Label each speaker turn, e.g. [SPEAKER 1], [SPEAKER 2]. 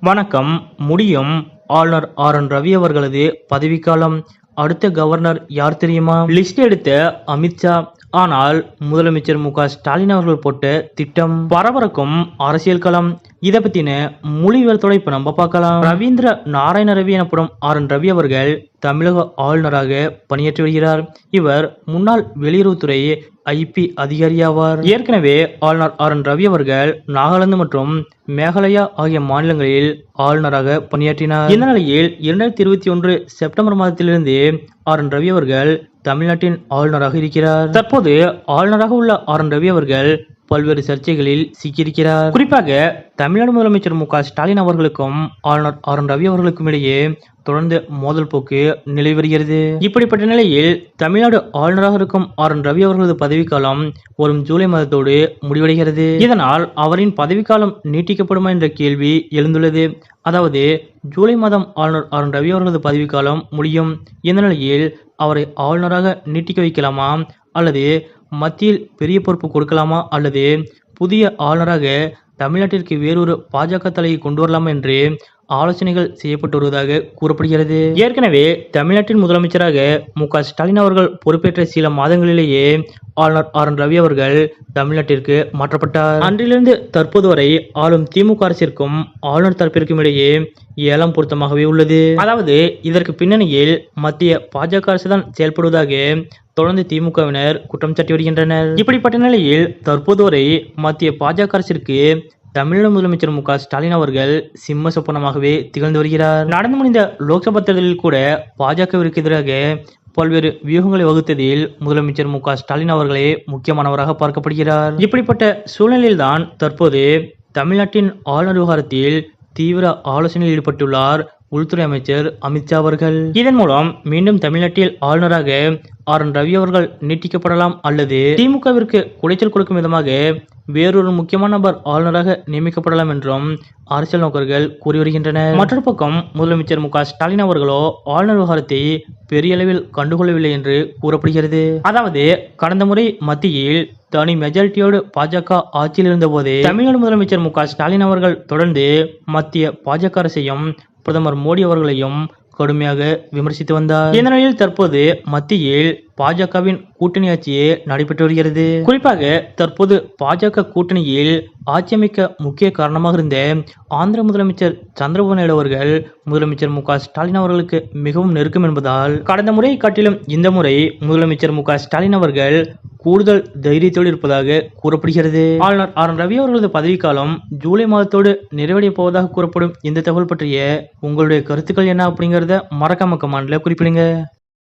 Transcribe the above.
[SPEAKER 1] வணக்கம். முடியும். ஆளுநர் ஆர். என். ரவி அவர்களது பதவிக்காலம். அடுத்த கவர்னர் யார் தெரியுமா? லிஸ்ட் எடுத்த அமித்ஷா ஆனால் முதலமைச்சர் மு க ஸ்டாலின் அவர்கள் போட்ட திட்டம் பரபரக்கும் அரசியல் களம். இதை பத்தின முழு விவரத்தோட இப்ப நம்ம பார்க்கலாம். ரவீந்திர நாராயண ரவி எனப்படும் ஆர் என் ரவி அவர்கள் தமிழக ஆளுநராக பணியாற்றி வருகிறார். இவர் முன்னாள் வெளியுறவுத்துறை ஐபி அதிகாரியாவார். ஏற்கனவே ஆளுநர் ஆர் என் ரவி அவர்கள் நாகாலாந்து மற்றும் மேகாலயா ஆகிய மாநிலங்களில் ஆளுநராக பணியாற்றினார். இந்த நிலையில் இரண்டாயிரத்தி இருபத்தி ஒன்று செப்டம்பர் மாதத்திலிருந்து ஆர் என் ரவி அவர்கள் தமிழ்நாட்டின் ஆளுநராக இருக்கிறார். தற்போது ஆளுநராக உள்ள ஆர் என் ரவி அவர்கள் பல்வேறு சர்ச்சைகளில் சிக்கியிருக்கிறார். குறிப்பாக தமிழ்நாடு முதலமைச்சர் மு ஸ்டாலின் அவர்களுக்கும் ஆளுநர் ஆர் என் ரவி அவர்களுக்கும் இடையே தொடர்ந்து மோதல் போக்கு நிலவி வருகிறது. இப்படிப்பட்ட நிலையில் தமிழ்நாடு ஆளுநராக இருக்கும் ஆர் என் ரவி அவர்களது பதவிக்காலம் வரும் ஜூலை மாதத்தோடு முடிவடைகிறது. இதனால் அவரின் பதவிக்காலம் நீட்டிக்கப்படுமா என்ற கேள்வி எழுந்துள்ளது. அதாவது ஜூலை மாதம் ஆளுநர் ஆர் என் ரவி அவர்களது பதவிக்காலம் முடியும். இந்த நிலையில் அவரை ஆளுநராக நீட்டிக்க வைக்கலாமா அல்லது மத்தியில் பெரிய பொறுப்பு கொடுக்கலாமா அல்லது புதிய ஆளுநராக தமிழ்நாட்டிற்கு வேறொரு பாஜக தலையை கொண்டு வரலாமா என்று ஆலோசனைகள் செய்யப்பட்டு வருவதாக கூறப்படுகிறது. ஏற்கனவே தமிழ்நாட்டின் முதலமைச்சராக மு க ஸ்டாலின் அவர்கள் பொறுப்பேற்ற சில மாதங்களிலேயே ஆளுநர் ஆர் என் ரவி அவர்கள் தமிழ்நாட்டிற்கு மாற்றப்பட்டார். அன்றிலிருந்து தற்போது வரை ஆளும் திமுக அரசிற்கும் ஆளுநர் தரப்பிற்கும் இடையே ஏலம் பொருத்தமாகவே உள்ளது. அதாவது இதற்கு பின்னணியில் மத்திய பாஜக அரசுதான் செயல்படுவதாக தொடர்ந்து திமுகவினர் குற்றம் சாட்டி வருகின்றனர். இப்படிப்பட்ட நிலையில் தற்போது வரை மத்திய பாஜக அரசிற்கு தமிழக முதலமைச்சர் மு க ஸ்டாலின் அவர்கள் சிம்ம சொப்பனமாகவே திகழ்ந்து வருகிறார். நடந்து முடிந்த லோக்சபா தேர்தலில் கூட பாஜகவிற்கு எதிராக பல்வேறு வியூகங்களை வகுத்ததில் முதலமைச்சர் மு க ஸ்டாலின் அவர்களே முக்கியமானவராக பார்க்கப்படுகிறார். இப்படிப்பட்ட சூழ்நிலையில்தான் தற்போது தமிழ்நாட்டின் ஆளுநர் விவகாரத்தில் தீவிர ஆலோசனையில் ஈடுபட்டுள்ளார் உள்துறை அமைச்சர் அமித்ஷா அவர்கள். இதன் மூலம் மீண்டும் தமிழ்நாட்டில் ஆளுநராக ஆர் என் ரவி அவர்கள் நீட்டிக்கப்படலாம் அல்லது திமுகவிற்கு குடைச்சல் கொடுக்கும் விதமாக வேறொரு முக்கியமான நபர் ஆளுநராக நியமிக்கப்படலாம் என்றும் அரசியல் நோக்கர்கள் கூறி வருகின்றனர். மற்றொரு பக்கம் முதலமைச்சர் மு ஸ்டாலின் அவர்களோ ஆளுநர் விவகாரத்தை பெரிய அளவில் கண்டுகொள்ளவில்லை என்று கூறப்படுகிறது. அதாவது கடந்த முறை மத்தியில் தனி மெஜாரிட்டியோடு பாஜக ஆட்சியில் இருந்தபோது தமிழ்நாடு முதலமைச்சர் மு க ஸ்டாலின் அவர்கள் தொடர்ந்து மத்திய பாஜக அரசையும் பிரதமர் மோடி அவர்களையும் கடுமையாக விமர்சித்து வந்தார். இந்த நிலையில் தற்போது மத்தியில் பாஜகவின் கூட்டணி ஆட்சியே நடைபெற்று வருகிறது. குறிப்பாக தற்போது பாஜக கூட்டணியில் ஆட்சி அமைக்க முக்கிய காரணமாக இருந்த ஆந்திர முதலமைச்சர் சந்திரபாபு நாயுடு அவர்கள் முதலமைச்சர் மு ஸ்டாலின் அவர்களுக்கு மிகவும் நெருக்கம் என்பதால் கடந்த முறையை காட்டிலும் இந்த முறை முதலமைச்சர் மு ஸ்டாலின் அவர்கள் கூடுதல் தைரியத்தோடு இருப்பதாக கூறப்படுகிறது. ஆளுநர் ஆர். என். ரவி அவர்களது பதவிக்காலம் ஜூலை மாதத்தோடு நிறைவடைய போவதாக கூறப்படும் இந்த தகவல் பற்றிய உங்களுடைய கருத்துக்கள் என்ன அப்படிங்கறத மறக்காம கமெண்ட்ல குறிப்பிடுங்க.